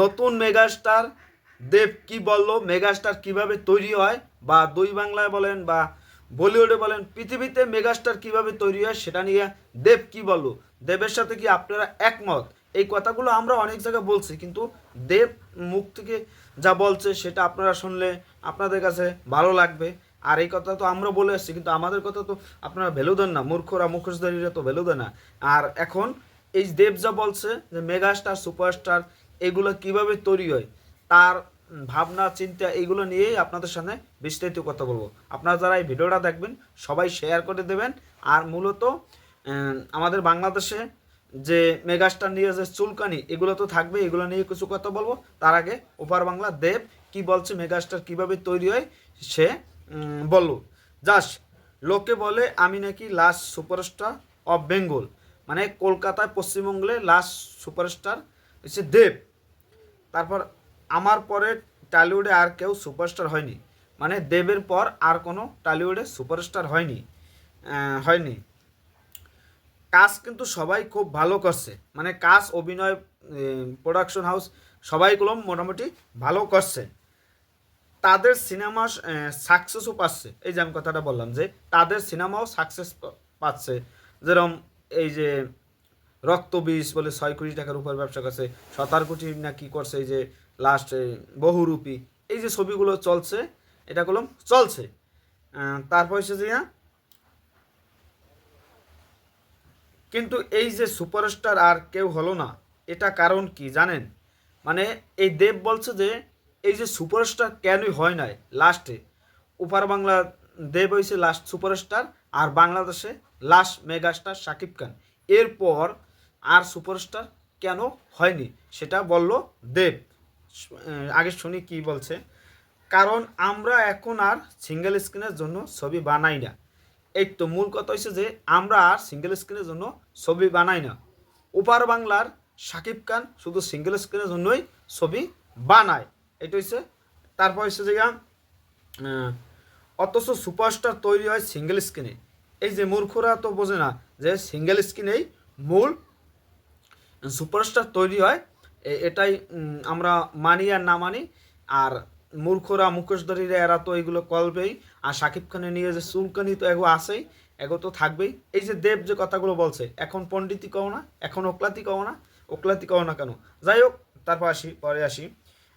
নতুন মেগাস্টার দেব কি বলল? মেগাস্টার কীভাবে তৈরি হয়? বা দুই বাংলায় বলেন বা বলিউডে বলেন, পৃথিবীতে মেগাস্টার কীভাবে তৈরি হয় সেটা নিয়ে দেব কি বলল? দেবের সাথে কি আপনারা একমত? এই কথাগুলো আমরা অনেক জায়গায় বলছি, কিন্তু দেব মুখ থেকে যা বলছে সেটা আপনারা শুনলে আপনাদের কাছে ভালো লাগবে। আর এই কথা তো আমরা বলে আসছি কিন্তু আমাদের কথা তো আপনারা ভ্যালু দেন না। মূর্খরা, মুখোশধারীরা তো ভ্যালু দেয় না। আর এখন এই দেব যা বলছে যে, মেগাস্টার, সুপারস্টার এগুলো কীভাবে তৈরি হয়, তার ভাবনা, চিন্তা, এগুলো নিয়েই আপনাদের সামনে বিস্তারিত কথা বলব। আপনারা যারা এই ভিডিওটা দেখবেন, সবাই শেয়ার করে দেবেন। আর মূলত আমাদের বাংলাদেশে যে মেগাস্টার নিয়ে যে চুলকানি, এগুলো তো থাকবে, এগুলো নিয়ে কিছু কথা বলব। তার আগে ওপার বাংলা দেব কি বলছে, মেগাস্টার কীভাবে তৈরি হয়, সে বলল। যাস লোকে বলে আমি নাকি লাস্ট সুপারস্টার অফ বেঙ্গল মানে কলকাতায় পশ্চিমবঙ্গে লাস্ট সুপারস্টার হচ্ছে দেব। তারপর আমার পরে টলিউডে আর কেউ সুপারস্টার হয়নি। মানে দেবের পর আর কোনো টলিউডে সুপারস্টার হয়নি হয়নি। কাজ কিন্তু সবাই খুব ভালো করছে। মানে কাজ অভিনয় প্রোডাকশন হাউস সবাইগুলো মোটামুটি ভালো করছে। তাদের সিনেমা সাকসেসও পাচ্ছে। এই যে আমি কথাটা বললাম যে, তাদের সিনেমাও সাকসেস পাচ্ছে। যেরকম এই যে রক্তবীজ বলে ছয় কোটি টাকার উপর ব্যবসা করছে সতেরো কোটি না কি করছে এই যে লাস্ট বহুরূপী, এই যে ছবিগুলো চলছে, এটা কলম চলছে। তারপর হচ্ছে যে কিন্তু এই যে সুপারস্টার আর কেউ হলো না, এটা কারণ কি জানেন? মানে এই দেব বলছে যে, এই যে সুপারস্টার কেনই হয় নাই লাস্টে উপার বাংলা দেব হয়েছে লাস্ট সুপারস্টার আর বাংলাদেশে লাস্ট মেগাস্টার শাকিব খান। এরপর আর সুপারস্টার কেন হয়নি? সেটা বলল দেব। আগে শুনি কি বলছে। কারণ আমরা এখন আর সিঙ্গেল স্ক্রিনের জন্য ছবি বানাই না। এই তো মূল কথা হচ্ছে যে, আমরা আর সিঙ্গেল স্ক্রিনের জন্য ছবি বানাই না। ওপার বাংলার শাকিব খান শুধু সিঙ্গেল স্ক্রিনের জন্যই ছবি বানায়। এটা হচ্ছে তারপর হচ্ছে যে অথচ সুপারস্টার তৈরি হয় সিঙ্গেল স্ক্রিনে এই যে মূর্খরা তো বোঝে না যে সিঙ্গেল স্ক্রিনেই মূল সুপারস্টার তৈরি হয়। এটাই আমরা মানি আর না মানি। আর মূর্খরা, মুখোশধারীরা, এরা তো এগুলো করবেই। আর শাকিব খানের নিয়ে যে চুলকানি তো এগো আছেই, এগো তো থাকবেই। এই যে দেব যে কথাগুলো বলছে, এখন পণ্ডিতই কও না, এখন ওকলাতি কও না, ওকলাতি কও না কেন? যাই হোক, তারপর আসি, পরে আসি।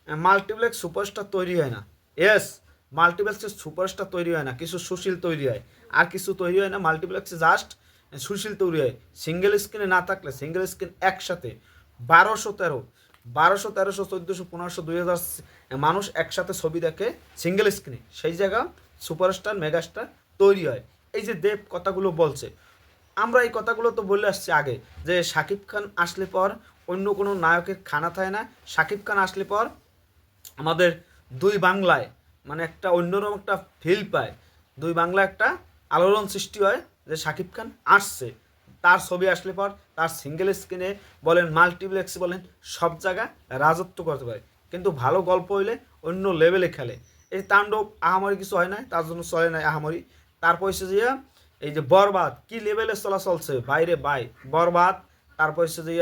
মাল্টিপ্লেক্স সুপারস্টার তৈরি হয় না। ইয়েস মাল্টিপ্লেক্সের সুপারস্টার তৈরি হয় না, কিছু সুশীল তৈরি হয়। আর কিছু তৈরি হয় না, মাল্টিপ্লেক্সে জাস্ট সুশীল তৈরি হয়। সিঙ্গেল স্ক্রিনে না থাকলে সিঙ্গেল স্ক্রিন একসাথে বারোশো তেরো, বারোশো তেরোশো, চোদ্দোশো, পনেরোশো, দুই হাজার মানুষ একসাথে ছবি দেখে সিঙ্গেল স্ক্রিনে সেই জায়গা সুপারস্টার মেগাস্টার তৈরি হয়। এই যে দেব কথাগুলো বলছে, আমরা এই কথাগুলো তো বলে আসছি আগে যে শাকিব খান আসলে পর অন্য কোনো নায়কের খানা থাকে না। শাকিব খান আসলে পর আমাদের দুই বাংলায় মানে একটা অন্যরকম একটা ফিল পায়। দুই বাংলা একটা আলোড়ন সৃষ্টি হয় যে শাকিব খান আসছে। তার ছবি আসলে পর তার সিঙ্গেল স্ক্রিনে বলেন মাল্টিপ্লেক্স বলেন, সব জায়গায় রাজত্ব করতে পারে। কিন্তু ভালো গল্প হইলে অন্য লেভেলে খেলে। এই তাণ্ডব আহামরি কিছু হয় না তার জন্য চলে না আহামরি। তারপর হচ্ছে যে এই যে বরবাদ, কি লেভেলে চলা চলছে? বাইরে বাই, বরবাদ, তারপর হচ্ছে যে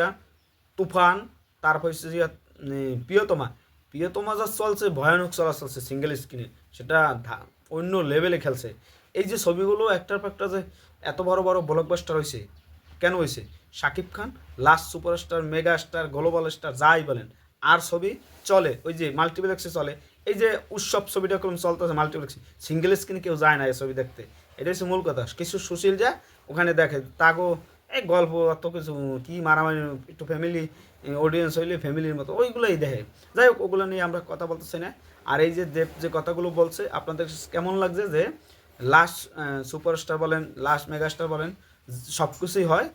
তুফান, তারপর হচ্ছে যে প্রিয়তমা। প্রিয়তমা যা চলছে, ভয়ানক চলা চলছে সিঙ্গেল স্ক্রিনে সেটা অন্য লেভেলে খেলছে। এই যে ছবিগুলো একটার একটা যে এত বড় বড় ব্লকবাস্টার হয়েছে কেন হয়েছে Shakib Khan last superstar mega star global star যাই বলেন, আর ছবি চলে, ওই যে মাল্টিপ্লেক্সে চলে, এই যে উৎসব ছবিটা কোন চলতেছে মাল্টিপ্লেক্সে সিঙ্গেল স্ক্রিনে কেউ যায় না এই ছবি দেখতে এটা হচ্ছে মূল কথা। কিছু সুশীল যা ওখানে দেখে, তাগো, এই গল্প অত কিছু, কি মারামারি, একটু ফ্যামিলি অডিয়েন্স হইলে ফ্যামিলির মতো, ওইগুলোই দেখে। যাই হোক, ওগুলো নিয়ে আমরা কথা বলতেছি না। আর এই যে দেব যে কথাগুলো বলছে, আপনাদের কেমন লাগছে যে লাস্ট সুপারস্টার বলেন লাস্ট মেগাস্টার বলেন, সব কিছুই হয়।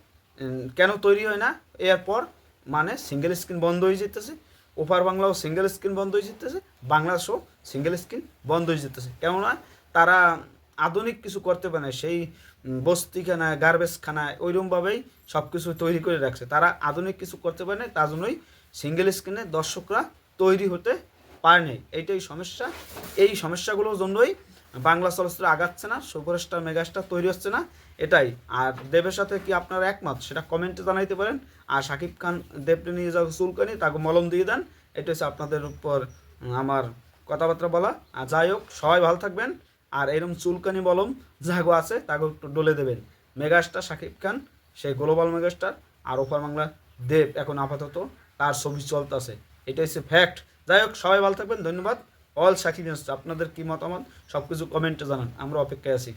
কেন তৈরি হয় না? এরপর মানে সিঙ্গেল স্ক্রিন বন্ধ হয়ে যেতেছে। ওপার বাংলাও সিঙ্গেল স্ক্রিন বন্ধ হয়ে যেতেছে। বাংলাদেশও সিঙ্গেল স্ক্রিন বন্ধ হয়ে যেতেছে। কেননা তারা আধুনিক কিছু করতে পারে না। সেই বস্তিখানায় গার্বেজ খানায় ওইরকমভাবেই সব কিছু তৈরি করে রাখছে। তারা আধুনিক কিছু করতে পারে না তার জন্যই সিঙ্গেল স্ক্রিনে দর্শকরা তৈরি হতে পারে নাই। এইটাই সমস্যা। এই সমস্যাগুলোর জন্যই বাংলা চলচ্চিত্র আগাচ্ছে না, সুপারস্টার, মেগাস্টার তৈরি হচ্ছে না, এটাই। আর দেবের সাথে কি আপনারা একমত? সেটা কমেন্টে জানাইতে পারেন। আর শাকিব খান দেবকে নিয়ে যাও চুলকানি তাকে মলম দিয়ে দেন, এটা হচ্ছে আপনাদের উপর আমার কথাবার্তা বলা। আর যাই হোক, সবাই ভালো থাকবেন। আর এরকম চুলকানি মলম যাগো আছে তাকে একটু ডলে দেবেন। মেগাস্টার শাকিব খান সেই গ্লোবাল মেগাস্টার, আর ওপার বাংলা দেব এখন আপাতত, তার ছবি চলতেছে। এটা হচ্ছে ফ্যাক্ট যাই হোক, সবাই ভালো থাকবেন, ধন্যবাদ। অল সাকিবেন্স আপনাদের কি মতামত? সব কিছু কমেন্টে জানান আমরা অপেক্ষায় আছি।